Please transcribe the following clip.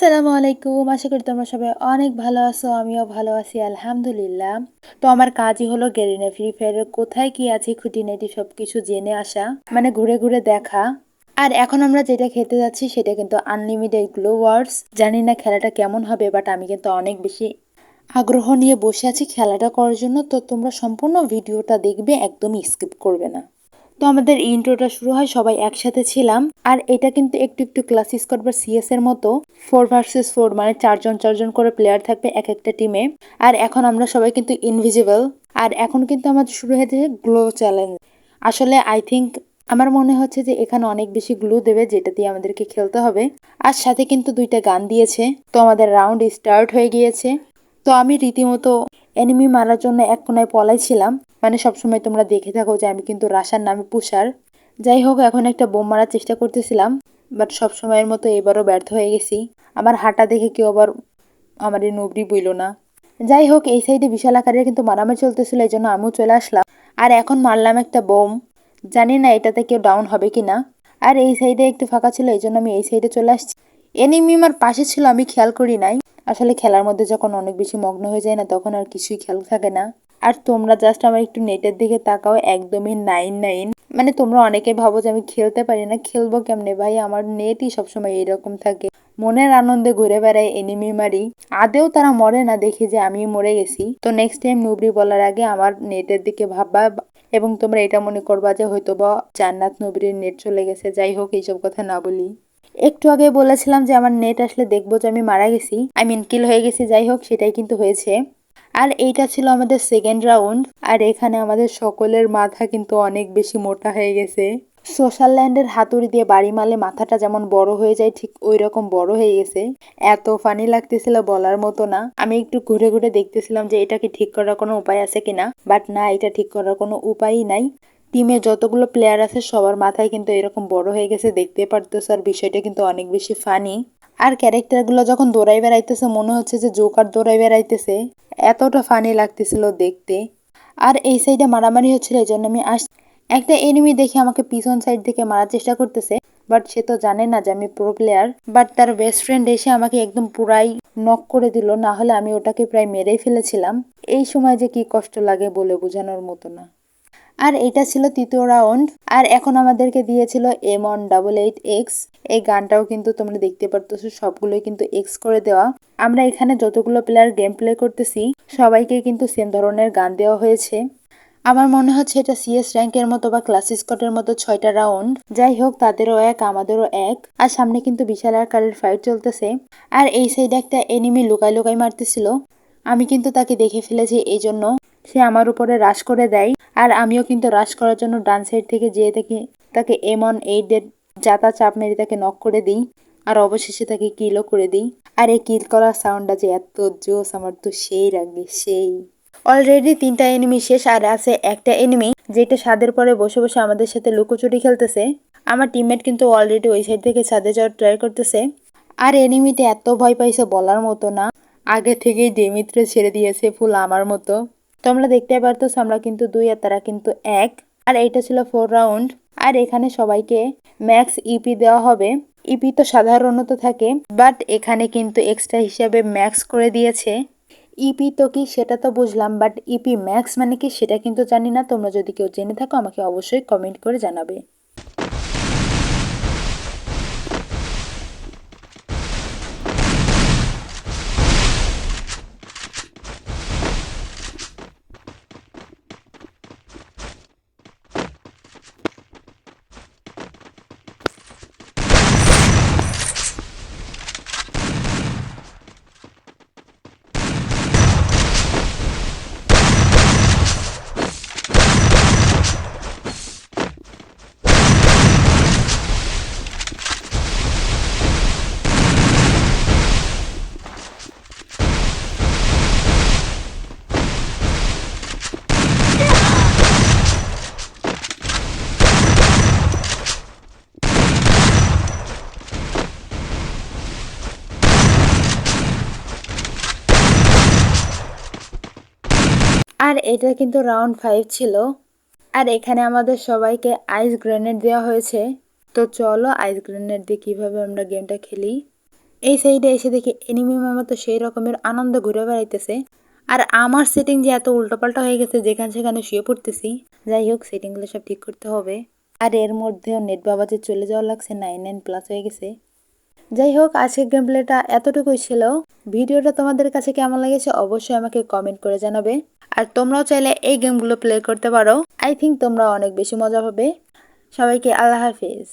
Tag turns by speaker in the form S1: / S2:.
S1: আসসালামু আলাইকুম। আশা করি তোমরা সবাই অনেক ভালো আছো, আমিও ভালো আছি, আলহামদুলিল্লাহ। তো আমার কাজই হলো গেরিনা ফ্রি ফায়ারের কোথায় কি আছে, খুঁটিনাটি সব কিছু জেনে আসা মানে ঘুরে ঘুরে দেখা। আর এখন আমরা যেটা খেতে যাচ্ছি সেটা কিন্তু আনলিমিটেড গ্লো ওয়ার্ডস জানি না খেলাটা কেমন হবে বাট আমি কিন্তু অনেক বেশি আগ্রহ নিয়ে বসে আছি খেলাটা করার জন্য। তো তোমরা সম্পূর্ণ ভিডিওটা দেখবে, একদমই স্কিপ করবে না। তো আমাদের ইন্ট্রোটা শুরু হয়, সবাই একসাথে ছিলাম। আর এটা কিন্তু একটু একটু ক্লাস স্কোয়াড বা সিএস এর মতো। ফোর ভার্সেস ফোর মানে চারজন চারজন করে প্লেয়ার থাকবে এক একটা টিমে আর এখন আমরা সবাই কিন্তু ইনভিজিবল আর এখন কিন্তু আমাদের শুরু হয়েছে গ্লো চ্যালেঞ্জ আসলে আই থিঙ্ক আমার মনে হচ্ছে যে এখানে অনেক বেশি গ্লু দেবে, যেটা দিয়ে আমাদেরকে খেলতে হবে। আর সাথে কিন্তু দুইটা গান দিয়েছে। তো আমাদের রাউন্ড স্টার্ট হয়ে গিয়েছে। তো আমি রীতিমতো এনিমি মারার জন্য এক কোনায় পলাইছিলাম। মানে সবসময় তোমরা দেখে থাকো যে আমি কিন্তু রাশার নামে পুষার। যাই হোক, এখন একটা বোম মারার চেষ্টা করতেছিলাম বাট সব সময়ের মতো এবারও ব্যর্থ হয়ে গেছি। আমার হাঁটা দেখে কেউ আবার আমার এই নবরি বইল না। যাই হোক, এই সাইডে বিশাল আকারের কিন্তু মারামারি চলতেছিল, এই জন্য আমিও চলে আসলাম। আর এখন মারলাম একটা বোম। জানি না এটাতে কেউ ডাউন হবে কি না আর এই সাইডে একটু ফাঁকা ছিল, এই জন্য আমি এই সাইডে চলে আসছি। এনিমি আমার পাশে ছিল, আমি খেয়াল করি নাই। আসলে খেলার মধ্যে যখন অনেক বেশি মগ্ন হয়ে যায় না, তখন আর কিছুই খেয়াল থাকে না। আর তোমরা জাস্ট আমার একটু নেটের দিকে তাকাও, একদমই নাইন নাইন মানে তোমরা অনেকে ভাবো যে আমি খেলতে পারি না, খেলব কেমনে? ভাই, আমার নেটই সবসময় এরকম থাকে। মনের আনন্দে ঘুরে বেড়ায় এনিমি মারি। আদেও তারা মরে না, দেখি যে আমি মরে গেছি। তো নেক্সট টাইম নুবরি বলার আগে আমার নেটের দিকে ভাববা এবং তোমরা এটা মনে করবা যে হয়তো বা জান্নাত নবীর নেট চলে গেছে। যাই হোক, এইসব কথা না বলি। একটু আগে বলেছিলাম যে আমার নেট আসলে দেখব যে আমি মারা গেছি। আই মিন কিল হয়ে গেছি, যাই হোক, সেটাই কিন্তু হয়েছে। আর এইটা ছিল আমাদের সেকেন্ড রাউন্ড আর এখানে আমাদের সকলের মাথা কিন্তু অনেক বেশি মোটা হয়ে গেছে। সোশ্যাল ল্যান্ডের হাতুড়ি দিয়ে বাড়ি মারলে মাথাটা যেমন বড় হয়ে যায়, ঠিক ওই রকম বড় হয়ে গেছে। এত ফানি লাগতেছিল বলার মতো না। আমি একটু ঘুরে ঘুরে দেখতেছিলাম যে এটাকে ঠিক করার কোনো উপায় আছে কিনা বাট না, এটা ঠিক করার কোনো উপায়ই নাই। টিমে যতগুলো প্লেয়ার আছে, সবার মাথায় কিন্তু এরকম বড় হয়ে গেছে। দেখতে পারতেছ, আর বিষয়টা কিন্তু অনেক বেশি ফানি আর ক্যারেক্টারগুলো যখন দৌড়াই বেড়াইতেছে, মনে হচ্ছে যে জোকার দৌড়াই বেড়াইতেছে। এতটা ফানি লাগতেছিল দেখতে। আর এই সাইডে মারামারি হচ্ছিল, এই জন্য আমি আস একটা এনিমি দেখে আমাকে পিছন সাইড থেকে মারার চেষ্টা করতেছে বাট সে তো জানে না যে আমি প্রো প্লেয়ার বাট তার বেস্ট ফ্রেন্ড এসে আমাকে একদম পুরাই নক করে দিল, না হলে আমি ওটাকে প্রায় মেরেই ফেলেছিলাম। এই সময় যে কি কষ্ট লাগে বলে বোঝানোর মতো না। আর এটা ছিল তৃতীয় রাউন্ড। আর এখন আমাদেরকে দিয়েছিল M on double eight X এই গানটাও কিন্তু তোমরা দেখতে পারতেছো, সবগুলোই কিন্তু এক্স করে দেওয়া। আমরা এখানে যতগুলো প্লেয়ার গেম প্লে করতেছি, সবাইকে কিন্তু সেম ধরনের গান দেওয়া হয়েছে। আমার মনে হচ্ছে এটা সিএস র্যাঙ্কের মতো বা ক্লাস স্কটের মতো ছয়টা রাউন্ড। যাই হোক, তাদেরও এক, আমাদেরও এক। আর সামনে কিন্তু বিশাল আকারের ফাইট চলতেছে। আর এই সাইডে একটা এনিমি লুকাই লুকাই মারতেছিল। আমি কিন্তু তাকে দেখে ফেলেছি এই জন্য সে আমার উপরে রাশ করে দেয় আর আমিও কিন্তু রাশ করার জন্য ডান সাইড থেকে যেয়ে তাকে তাকে এম অন এইটের জাতা চাপ মেরে তাকে নক করে দিই আর অবশেষে তাকে কিলও করে দিই। আর এই কিল করার সাউন্ডটা যে এত জোস আমার তো সেই রাগে, সেই। অলরেডি তিনটা এনিমি শেষ আর আছে একটা এনিমি যেটা ছাদের পরে বসে বসে আমাদের সাথে লুকোচুরি খেলতেছে। আমার টিমমেট কিন্তু অলরেডি ওই সাইড থেকে ছাদে যাওয়ার ট্রাই করতেছে। আর এনিমিতে এত ভয় পাইছে বলার মতো না। আগে থেকেই ডেমিত্রে ছেড়ে দিয়েছে ফুল আমার মতো। তোমরা দেখতে পারতো আমরা কিন্তু দুই আর তারা কিন্তু এক। আর এটা ছিল ফোর রাউন্ড আর এখানে সবাইকে ম্যাক্স ইপি দেওয়া হবে। ইপি তো সাধারণত থাকে বাট এখানে কিন্তু এক্সট্রা হিসাবে ম্যাক্স করে দিয়েছে। ইপি তো কি সেটা তো বুঝলাম বাট ইপি ম্যাক্স মানে কি সেটা কিন্তু জানি না। তোমরা যদি কেউ জেনে থাকো আমাকে অবশ্যই কমেন্ট করে জানাবে। আর এটা কিন্তু রাউন্ড ফাইভ ছিল। আর এখানে আমাদের সবাইকে আইস গ্রেনেড দেওয়া হয়েছে। তো চলো আইস গ্রেনেড দিয়ে কীভাবে আমরা গেমটা খেলি। এই সাইডে এসে দেখি এনিমি মামা তো সেই রকমের আনন্দ ঘুরে বেড়াইতেছে। আর আমার সেটিং যে এত উল্টোপাল্টা হয়ে গেছে, যেখানে সেখানে শুয়ে পড়তেছি। যাই হোক সেটিংগুলো সব ঠিক করতে হবে। আর এর মধ্যেও নেট বাবাতে চলে যাওয়া লাগছে নাইন নাইন প্লাস হয়ে গেছে। যাই হোক, আজকের গেম প্লেটা এতটুকুই ছিল। ভিডিওটা তোমাদের কাছে কেমন লেগেছে অবশ্যই আমাকে কমেন্ট করে জানাবে। আর তোমরাও চাইলে এই গেমগুলো প্লে করতে পারো। আই থিঙ্ক তোমরা অনেক বেশি মজা পাবে। সবাইকে আল্লাহ হাফিজ।